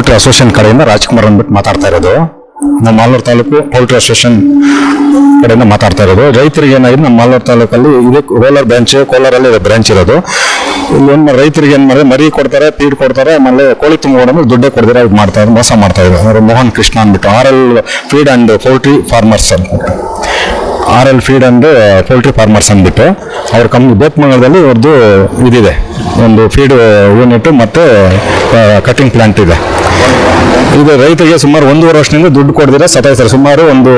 Poultry association ಕಡೆಯಿಂದ ರಾಜ್ಕುಮಾರ್ ಅಂದ್ಬಿಟ್ಟು ಮಾತಾಡ್ತಾ ಇರೋದು. ನಮ್ಮ ಮಾಲೂರು ತಾಲೂಕು ಪೌಲ್ಟ್ರಿ ಅಸೋಸಿಯೇಷನ್ ಕಡೆಯಿಂದ ಮಾತಾಡ್ತಾ ಇರೋದು. ರೈತರಿಗೆ ಏನಾಗಿದೆ? ನಮ್ಮ ಮಾಲೂರು ತಾಲೂಕಲ್ಲಿ ಇದೆ ಕೋಲಾರ ಬ್ರಾಂಚ್, ಕೋಲಾರಲ್ಲಿ ಬ್ರಾಂಚ್ ಇರೋದು. ಇಲ್ಲಿ ಏನು ರೈತರಿಗೆ ಏನು ಮಾಡಿದ್ರೆ ಮರಿ ಕೊಡ್ತಾರೆ, ಪೀಡ್ ಕೊಡ್ತಾರೆ, ಆಮೇಲೆ ಕೋಳಿ ತುಂಬಿಕೊಂಡು ದುಡ್ಡೇ ಕೊಡ್ದಿರ ಇದು ಮಾಡ್ತಾ ಇದ್ದಾರೆ ಮೋಸ ಮಾಡ್ತಾ ಇದ್ದಾರೆ. ಅವರು ಮೋಹನ್ ಕೃಷ್ಣ ಅಂದ್ಬಿಟ್ಟು R L feed and poultry farmers ಅಂದ್ಬಿಟ್ಟು. R L feed and poultry farmers ಅಂದ್ಬಿಟ್ಟು ಅವ್ರ ಕಂಪ್ನಿ ಬೇತ್ಮಂಗಲದಲ್ಲಿ ಅವ್ರದ್ದು ಇದಿದೆ. ಒಂದು ಫೀಡ್ ಯೂನಿಟ್ ಮತ್ತು ಕಟಿಂಗ್ ಪ್ಲಾಂಟ್ ಇದೆ. ಇದು ರೈತರಿಗೆ ಸುಮಾರು ಒಂದೂವರೆ ವರ್ಷದಿಂದ ದುಡ್ಡು ಕೊಡದಿರ ಸತಾಯಿಸ್ತಾರೆ ಸುಮಾರು ಒಂದು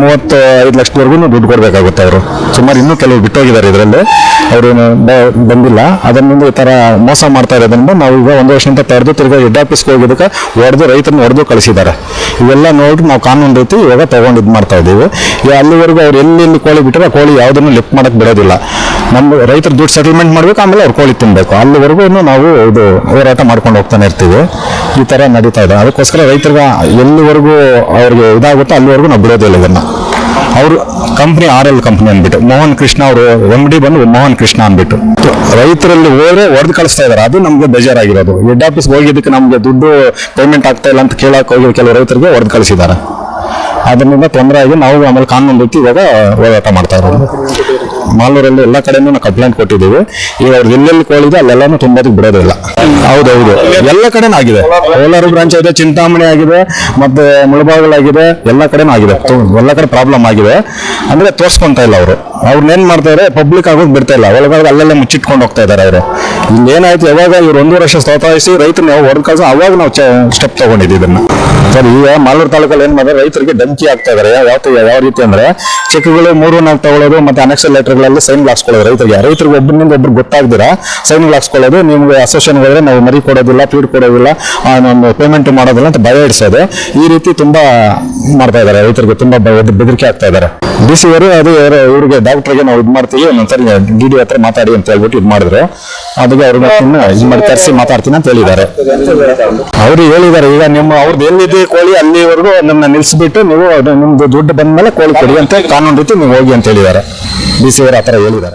ಮೂವತ್ತು ಐದು ಲಕ್ಷದವರೆಗೂ ದುಡ್ಡು ಕೊಡಬೇಕಾಗುತ್ತೆ ಅವರು. ಸುಮಾರು ಇನ್ನೂ ಕೆಲವು ಬಿಟ್ಟೋಗಿದ್ದಾರೆ ಇದರಲ್ಲಿ. ಅವರು ಬಂದಿಲ್ಲ. ಅದರಿಂದ ಈ ಥರ ಮೋಸ ಮಾಡ್ತಾ ಇರೋದ್ರಿಂದ ನಾವು ಈಗ ಒಂದು ವರ್ಷದಿಂದ ತಡೆದು ತಿರ್ಗಾ ಹೆಡ್ ಆಫೀಸ್ಗೆ ಹೋಗಿದ್ದಕ್ಕೆ ಹೊಡೆದು ರೈತರನ್ನ ಹೊಡೆದು ಕಳಿಸಿದ್ದಾರೆ. ಇವೆಲ್ಲ ನೋಡಿ ನಾವು ಕಾನೂನು ರೀತಿ ಇವಾಗ ತೊಗೊಂಡು ಇದು ಮಾಡ್ತಾ ಇದ್ದೀವಿ. ಅಲ್ಲಿವರೆಗೂ ಅವ್ರು ಎಲ್ಲಿ ಕೋಳಿ ಬಿಟ್ಟರೆ ಕೋಳಿ ಯಾವುದನ್ನು ಲಿಫ್ಟ್ ಮಾಡಕ್ಕೆ ಬಿಡೋದಿಲ್ಲ. ನಮ್ಮ ರೈತರು ದುಡ್ಡು ಸೆಟಲ್ಮೆಂಟ್ ಮಾಡಬೇಕು, ಆಮೇಲೆ ಅವ್ರು ಕೋಳಿ ತಿನ್ನಬೇಕು ಅಲ್ಲಿವರೆಗೂ ನಾವು ಇದು ಹೋರಾಟ ಮಾಡ್ಕೊಂಡು ಹೋಗ್ತಾನೆ ಇರ್ತೀವಿ. ಈ ಥರ ನಡೀತಾ ಇದೆ. ಅದಕ್ಕೋಸ್ಕರ ರೈತರಿಗೆ ಎಲ್ಲಿವರೆಗೂ ಅವ್ರಿಗೆ ಇದಾಗುತ್ತೋ ಅಲ್ಲಿವರೆಗೂ ನಾವು ಬಿಡೋದಿಲ್ಲ ಇದನ್ನು. ಅವರು ಕಂಪ್ನಿ ಆರ್ ಎಲ್ ಕಂಪ್ನಿ ಅಂದ್ಬಿಟ್ಟು, ಮೋಹನ್ ಕೃಷ್ಣ ಅವರು ಎಂ ಡಿ ಬಂದು ಮೋಹನ್ ಕೃಷ್ಣ ಅಂದ್ಬಿಟ್ಟು. ರೈತರಲ್ಲಿ ಹೋದ್ರೆ ಹೊಡೆದು ಕಳಿಸ್ತಾ ಇದ್ದಾರೆ ಅದು ನಮಗೆ ಬೇಜಾರಾಗಿರೋದು. ಹೆಡ್ ಆಫೀಸ್ಗೆ ಹೋಗಿದ್ದಕ್ಕೆ ನಮಗೆ ದುಡ್ಡು ಪೇಮೆಂಟ್ ಆಗ್ತಾ ಇಲ್ಲ ಅಂತ ಕೇಳಕ್ಕೆ ಹೋಗಿ ಕೆಲವು ರೈತರಿಗೆ ಹೊಡೆದು ಕಳಿಸಿದ್ದಾರೆ. ಅದರಿಂದ ತೊಂದರೆ ಆಗಿ ನಾವು ಆಮೇಲೆ ಕಾನೂನು ಬಿಟ್ಟು ಇವಾಗ ಹೋರಾಟ ಮಾಡ್ತಾ ಇರೋದು. ಮಾಲೂರಲ್ಲಿ ಎಲ್ಲ ಕಡೆನೂ ನಾವು ಕಂಪ್ಲೇಂಟ್ ಕೊಟ್ಟಿದ್ದೀವಿ. ಇವಾಗ ಎಲ್ಲೆಲ್ಲಿ ಕೋಳಿದೆ ಅಲ್ಲೆಲ್ಲಾನು ತುಂಬೋದಕ್ಕೆ ಬಿಡೋದಿಲ್ಲ ಹೌದೌದು. ಎಲ್ಲ ಕಡೆನೂ ಆಗಿದೆ. ಕೋಲಾರ ಬ್ರಾಂಚ್ ಆಗಿದೆ, ಚಿಂತಾಮಣಿ ಆಗಿದೆ, ಮತ್ತೆ ಮುಳಬಾಗಲಾಗಿದೆ ಎಲ್ಲ ಕಡೆನೂ ಆಗಿದೆ. ಎಲ್ಲ ಕಡೆ ಪ್ರಾಬ್ಲಮ್ ಆಗಿದೆ. ಅಂದ್ರೆ ತೋರ್ಸ್ಕೊಂತ ಇಲ್ಲ ಅವರು. ಅವ್ರನ್ನ ಏನ್ ಮಾಡ್ತಾರೆ ಪಬ್ಲಿಕ್ ಆಗೋದು ಬಿಡ್ತಾ ಇಲ್ಲ. ಒಳಗಡೆ ಅಲ್ಲೆಲ್ಲ ಮುಚ್ಚಿಟ್ಕೊಂಡು ಹೋಗ್ತಾ ಇದ್ದಾರೆ ಅವರು. ಇಲ್ಲಿ ಏನಾಯ್ತು ಯಾವಾಗ ಇವ್ರು ಒಂದು ವರ್ಷ ಸ್ವತಾಯಿಸಿ ರೈತರು ಹೊಡೆದು ಕಳ್ಸ, ಅವಾಗ ನಾವು ಸ್ಟೆಪ್ ತಗೊಂಡಿದ್ದೀವಿ ಇದನ್ನ. ಸರ್, ಈಗ ಮಾಲೂರು ತಾಲೂಕಲ್ಲಿ ಏನ್ ಮಾಡಿದ್ರೆ ರೈತರಿಗೆ ಧಮಕಿ ಆಗ್ತಾ ಇದಾರೆ. ಯಾವ ಯಾವ ರೀತಿ ಅಂದ್ರೆ ಚೆಕ್ಗಳು ಮೂರು ನಾಲ್ಕು ತಗೊಳ್ಳೋದು ಮತ್ತೆ ಅನೆಕ್ಷಲ್ ಲೆಟರ್ಗಳಲ್ಲಿ ಸೈನ್ ಹಾಕ್ಸ್ಕೊಳ್ಳೋದು ರೈತರಿಗೆ. ರೈತರಿಗೆ ಒಬ್ಬರಿಂದ ಒಬ್ರು ಗೊತ್ತಾಗ್ದಿರಾ ಸೈನ್ ಹಾಕ್ಸ್ಕೊಳ್ಳೋದು, ನಿಮ್ಗೆ ಅಸೋಸಿಯೇಷನ್ ಹೋದ್ರೆ ನಾವು ಮರಿ ಕೊಡೋದಿಲ್ಲ ಫೀಡ್ ಕೊಡೋದಿಲ್ಲ ಪೇಮೆಂಟ್ ಮಾಡೋದಿಲ್ಲ ಅಂತ ಭಯ ಇಡಿಸೋದು. ಈ ರೀತಿ ತುಂಬಾ ಮಾಡ್ತಾ ಇದ್ದಾರೆ ರೈತರಿಗೆ, ತುಂಬಾ ಬೆದರಿಕೆ ಆಗ್ತಾ ಇದ್ದಾರೆ ಡಿ ಸಿ ಅವರು ಅದು ಇವ್ರಿಗೆ ಡಾಕ್ಟರ್ಗೆ ನಾವು ಇದು ಮಾಡ್ತೀವಿ, ಒಂದೊಂದ್ಸರಿ ಡಿ ಡಿ ಹತ್ರ ಮಾತಾಡಿ ಅಂತ ಹೇಳ್ಬಿಟ್ಟು ಇದು ಮಾಡಿದ್ರು. ಅದಕ್ಕೆ ಅವ್ರನ್ನ ಇದು ಮಾಡಿ ಕರೆಸಿ ಮಾತಾಡ್ತೀನಿ ಅಂತ ಹೇಳಿದ್ದಾರೆ. ಅವರು ಹೇಳಿದ್ದಾರೆ, ಈಗ ನಿಮ್ಮ ಅವ್ರದ್ದು ಎಲ್ಲಿದೆ ಕೋಳಿ ಅಲ್ಲಿವರೆಗೂ ನನ್ನ ನಿಲ್ಲಿಸ್ಬಿಟ್ಟು ನೀವು ನಿಮ್ದು ದುಡ್ಡು ಬಂದ್ಮೇಲೆ ಕೋಳಿ ಕೊಡಿ ಅಂತ ಕಾನೂನು ರೀತಿ ನೀವು ಹೋಗಿ ಅಂತ ಹೇಳಿದ್ದಾರೆ. ಡಿ ಸಿ ಅವರು ಆ ಥರ ಹೇಳಿದ್ದಾರೆ.